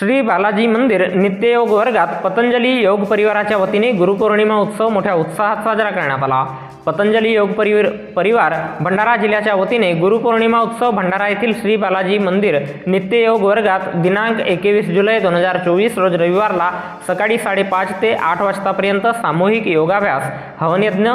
श्री बालाजी मंदिर नित्ययोग वर्गात पतंजली योग परिवाराच्या वतीने गुरुपौर्णिमा उत्सव मोठ्या उत्साहात साजरा करण्यात आला. पतंजली योग परिवार परिवार भंडारा जिल्ह्याच्या वतीने गुरुपौर्णिमा उत्सव भंडारा येथील श्री बालाजी मंदिर नित्ययोग वर्गात दिनांक एकवीस जुलै दोन हजार चोवीस रोज रविवारला सकाळी साडेपाच ते आठ वाजतापर्यंत सामूहिक योगाभ्यास हवनयज्ञ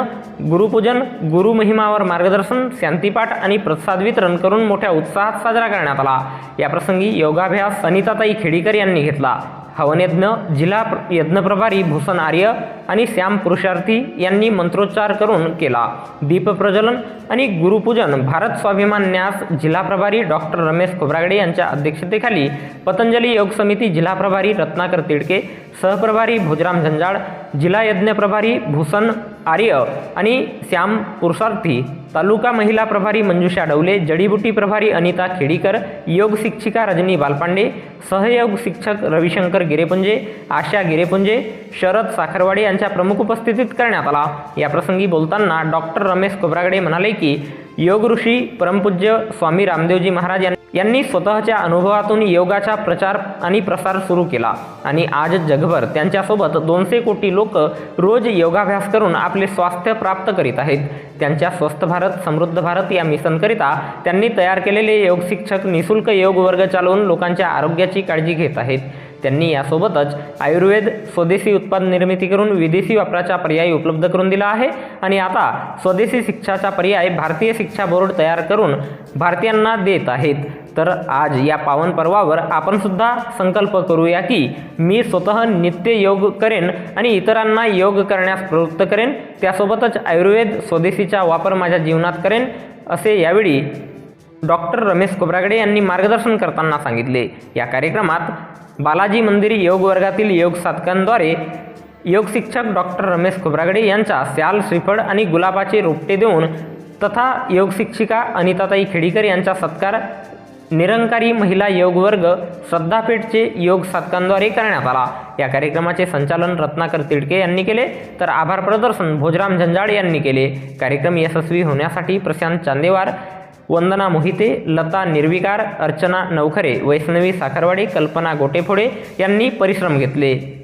गुरुपूजन गुरुमहिमावर मार्गदर्शन शांतीपाठ आणि प्रसाद वितरण करून मोठ्या उत्साहात साजरा करण्यात आला. याप्रसंगी योगाभ्यास सनिताताई खेडीकर यांनी घेतला. हवनयज्ञ जिल्हा प्र- यज्ञप्रभारी भूषण आर्य आणि श्याम पुरुषार्थी यांनी मंत्रोच्चार करून केला. दीपप्रज्वलन आणि गुरुपूजन भारत स्वाभिमान न्यास जिल्हा प्रभारी डॉक्टर रमेश खोब्रागडे यांच्या अध्यक्षतेखाली पतंजली योग समिती जिल्हा प्रभारी रत्नाकर तिडके सहप्रभारी भोजराम झंजाळ जिल्हा यज्ञ प्रभारी भूषण आर्य आणि श्याम पुरुषार्थी तालुका महिला प्रभारी मंजुषा डवले जडीबुटी प्रभारी अनिता खेडीकर योग शिक्षिका रजनी बालपांडे सहयोग शिक्षक रविशंकर गिरेपुंजे आशा गिरेपुंजे शरद साखरवाडे यांच्या प्रमुख उपस्थितीत करण्यात आला. याप्रसंगी बोलताना डॉक्टर रमेश कोबरागडे म्हणाले की योग ऋषी परमपूज्य स्वामी रामदेवजी महाराज यांनी यांनी स्वतःच्या अनुभवातून योगाचा प्रचार आणि प्रसार सुरू केला. आणि आज जगभर त्यांच्यासोबत दोनशे कोटी लोक रोज योगाभ्यास करून आपले स्वास्थ्य प्राप्त करीत आहेत. त्यांच्या स्वस्थ भारत समृद्ध भारत या मिशनकरिता त्यांनी तयार केलेले योग शिक्षक निशुल्क योग वर्ग चालवून लोकांच्या आरोग्याची काळजी घेत आहेत. त्यांनी यासोबतच आयुर्वेद स्वदेशी उत्पादन निर्मिती करून विदेशी वापराचा पर्याय उपलब्ध करून दिला आहे. आणि आता स्वदेशी शिक्षाचा पर्याय भारतीय शिक्षा बोर्ड तयार करून भारतीयांना देत आहेत. तर आज या पावन पर्वावर आपण सुद्धा संकल्प करूया की मी स्वतः नित्य योग करेन आणि इतरांना योग करण्यास प्रवृत्त करेन. त्यासोबतच आयुर्वेद स्वदेशीचा वापर माझ्या जीवनात करेन. असे यावेळी डॉक्टर रमेश कोबरागडे यांनी मार्गदर्शन करताना सांगितले. या कार्यक्रमात बालाजी मंदिर योग वर्गातील योग साधकांद्वारे योग शिक्षक डॉक्टर रमेश कोबरागडे यांच्या स्याल श्रीफळ आणि गुलाबाचे रोपटे देऊन तथा योग शिक्षिका अनिताताई खेडीकर यांचा सत्कार निरंकारी महिला योग वर्ग श्रद्धापीठचे योग साधकांद्वारे करण्यात आला. या कार्यक्रमाचे संचालन रत्नाकर तिडके यांनी केले. तर आभार प्रदर्शन भोजराम झंझाड यांनी केले. कार्यक्रम यशस्वी होण्यासाठी प्रशांत चांदेवार वंदना मोहिते लता निर्विकार अर्चना नवखरे वैष्णवी साखरवाडी कल्पना गोटेफोडे यांनी परिश्रम घेतले.